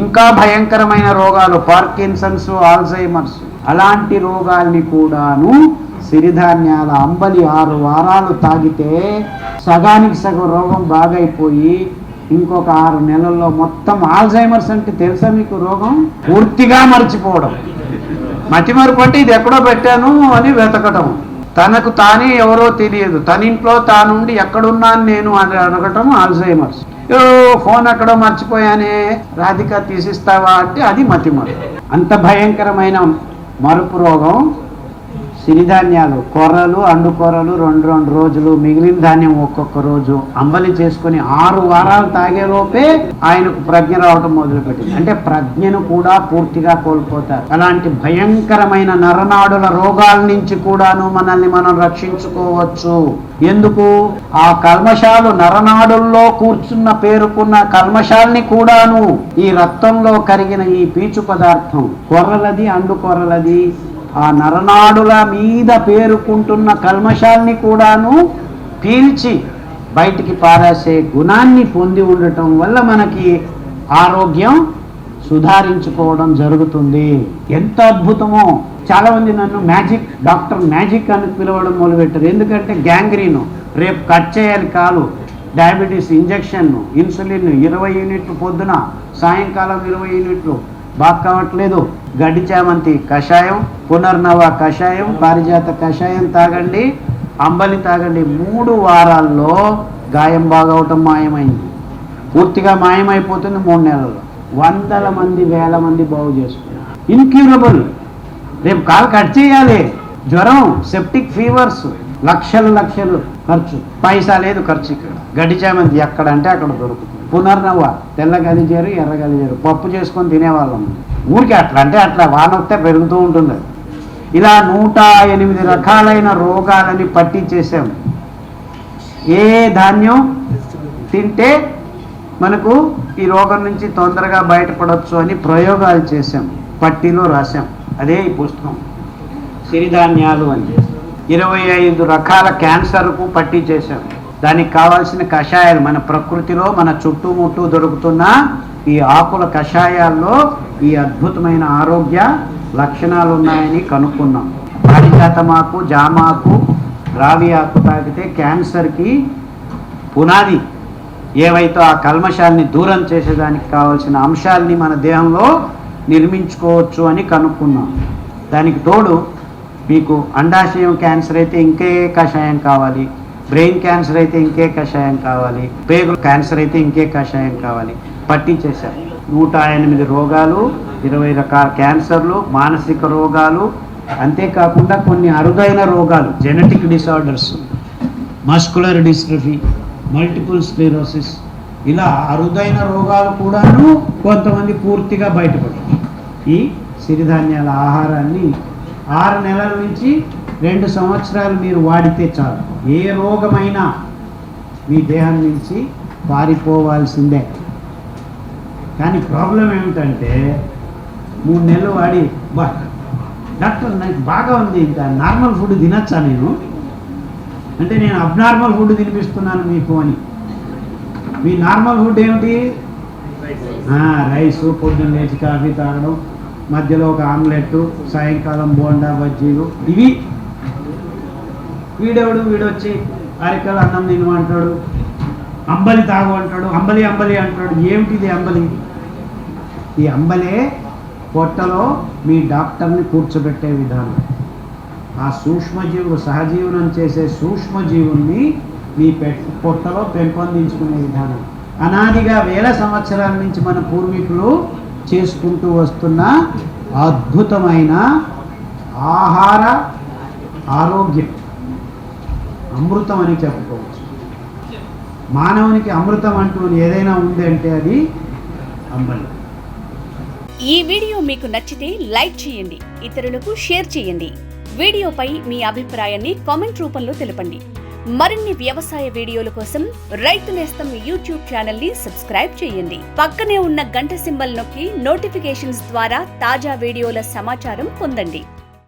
ఇంకా భయంకరమైన రోగాలు పార్కిన్సన్స్ ఆల్జైమర్స్. అలాంటి రోగాల్ని కూడాను సిరిధాన్యాల అంబలి ఆరు వారాలు తాగితే సగానికి సగం రోగం బాగైపోయి ఇంకొక ఆరు నెలల్లో మొత్తం ఆల్జైమర్స్ అంటే తెలుసా మీకు రోగం? పూర్తిగా మర్చిపోవడం. మతిమరుపు అంటే ఇది ఎక్కడో పెట్టాను అని వెతకటం. తనకు తానే ఎవరో తెలియదు. తన ఇంట్లో తానుండి ఎక్కడున్నాను నేను అని అడగటం ఆల్జైమర్స్. ఫోన్ ఎక్కడో మర్చిపోయానే. రాధిక తీసిస్తావా అంటే అది మతిమరు అంత భయంకరమైన మరుపు రోగం సిరిధాన్యాలు కొర్రలు అండుకొర్రలు రెండు రెండు రోజులు మిగిలిన ధాన్యం ఒక్కొక్క రోజు అంబలి చేసుకుని ఆరు వారాలు తాగేలోపే ఆయనకు ప్రజ్ఞ రావడం మొదలుపెట్టింది. అంటే ప్రజ్ఞను కూడా పూర్తిగా కోల్పోతారు. అలాంటి భయంకరమైన నరనాడుల రోగాల నుంచి కూడాను మనల్ని మనం రక్షించుకోవచ్చు. ఎందుకు? ఆ కల్మశాలు నరనాడుల్లో కూర్చున్న పేరుకున్న కల్మషాల్ని కూడాను ఈ రక్తంలో కరిగిన ఈ పీచు పదార్థం కొర్రలది అండు కొర్రలది ఆ నరనాడుల మీద పేరుకుంటున్న కల్మషాల్ని కూడాను పీల్చి బయటికి పారేసే గుణాన్ని పొంది ఉండటం వల్ల మనకి ఆరోగ్యం సుధారించుకోవడం జరుగుతుంది. ఎంత అద్భుతమో! చాలా మంది నన్ను మ్యాజిక్ డాక్టర్ మ్యాజిక్ అని పిలవడం మొదలుపెట్టారు. ఎందుకంటే గ్యాంగ్రీను రేపు కట్ చేయాలి కాలు. డయాబెటీస్ ఇంజెక్షన్ ఇన్సులిన్ ఇరవై యూనిట్లు పొద్దున సాయంకాలం ఇరవై యూనిట్లు. బాగా కావట్లేదు. గడ్డి చామంతి కషాయం పునర్నవ కషాయం పారిజాత కషాయం తాగండి అంబలి తాగండి. మూడు వారాల్లో గాయం బాగవటం మాయమైంది. పూర్తిగా మాయమైపోతుంది మూడు నెలల్లో. వందల మంది వేల మంది బాగు చేసుకున్నారు. ఇన్క్యూరబుల్ రేపు కాలు కట్ చేయాలి. జ్వరం సెప్టిక్ ఫీవర్స్ లక్షలు లక్షలు ఖర్చు. పైసా లేదు ఖర్చు ఇక్కడ. గడ్డి చామంతి ఎక్కడ అంటే అక్కడ దొరుకుతుంది. పునర్నవ తెల్ల గలిజేరు ఎర్ర గలిజేరు పప్పు చేసుకొని తినేవాళ్ళం. ఊరికి అట్లా అంటే అట్లా వాన వస్తే పెరుగుతూ ఉంటుంది. ఇలా నూట ఎనిమిది రకాలైన రోగాలని పట్టించేసాం ఏ ధాన్యం తింటే మనకు ఈ రోగం నుంచి తొందరగా బయటపడవచ్చు అని ప్రయోగాలు చేసాం పట్టిలో రాసాం అదే ఈ పుస్తకం. సిరిధాన్యాలు అని. ఇరవై ఐదు రకాల క్యాన్సర్కు పట్టి చేశాం దానికి కావాల్సిన కషాయాలు మన ప్రకృతిలో మన చుట్టుముట్టు దొరుకుతున్న ఈ ఆకుల కషాయాల్లో ఈ అద్భుతమైన ఆరోగ్య లక్షణాలు ఉన్నాయని కనుక్కున్నాం. పారిజాతమాకు జామాకు రావి ఆకు తాగితే క్యాన్సర్కి పునాది ఏవైతే ఆ కల్మషాల్ని దూరం చేసేదానికి కావాల్సిన అంశాల్ని మన దేహంలో నిర్మించుకోవచ్చు అని కనుక్కున్నాం. దానికి తోడు మీకు అండాశయం క్యాన్సర్ అయితే ఇంకే కషాయం కావాలి. బ్రెయిన్ క్యాన్సర్ అయితే ఇంకే కషాయం కావాలి పేగులు క్యాన్సర్ అయితే ఇంకే కషాయం కావాలి. పట్టించేశారు. నూట ఎనిమిది రోగాలు ఇరవై రకాల క్యాన్సర్లు మానసిక రోగాలు అంతేకాకుండా కొన్ని అరుదైన రోగాలు genetic disorders muscular dystrophy multiple sclerosis ఇలా అరుదైన రోగాలు కూడాను కొంతమంది పూర్తిగా బయటపడతారు ఈ సిరిధాన్యాల ఆహారాన్ని ఆరు నెలల నుంచి రెండు సంవత్సరాలు మీరు వాడితే చాలు. ఏ రోగమైనా మీ దేహం నుంచి పారిపోవాల్సిందే. కానీ ప్రాబ్లం ఏమిటంటే మూడు నెలలు వాడి బా డాక్టర్ నాకు బాగా ఉంది ఇంకా నార్మల్ ఫుడ్ తినచ్చా నేను? అంటే నేను అబ్నార్మల్ ఫుడ్ తినిపిస్తున్నాను మీకు అని. మీ నార్మల్ ఫుడ్ ఏమిటి? రైస్ పొద్దున్న లేచి కాఫీ తాగడం మధ్యలో ఒక ఆమ్లెట్ సాయంకాలం బోండా బజ్జీలు ఇవి వీడెవడు? వీడొచ్చి అరికలు అన్నం తినమంటాడు అంబలి తాగు అంటాడు. అంబలి అంబలి అంటాడు. ఏమిటిది అంబలి? ఈ అంబలే పొట్టలో మీ డాక్టర్ని కూర్చోబెట్టే విధానం. ఆ సూక్ష్మజీవుడు సహజీవనం చేసే సూక్ష్మజీవుణ్ణి మీ పె పొట్టలో పెంపొందించుకునే విధానం. అనాదిగా వేల సంవత్సరాల నుంచి మన పూర్వీకులు చేసుకుంటూ వస్తున్న అద్భుతమైన ఆహార ఆరోగ్యం. అమృతం అని చెప్పుకోవచ్చు మానవునికి అమృతం అంటూ ఏదైనా ఉంది అంటే అది అంబలి ఈ వీడియో మీకు నచ్చితే లైక్ చేయండి ఇతరులకు షేర్ చేయండి. వీడియోపై మీ అభిప్రాయాన్ని కామెంట్ రూపంలో తెలపండి. మరిన్ని వ్యవసాయ వీడియోల కోసం రైతు నేస్తం యూట్యూబ్ ఛానల్ని సబ్స్క్రైబ్ చేయండి. పక్కనే ఉన్న గంట సింబల్ నొక్కి నోటిఫికేషన్స్ ద్వారా తాజా వీడియోల సమాచారం పొందండి.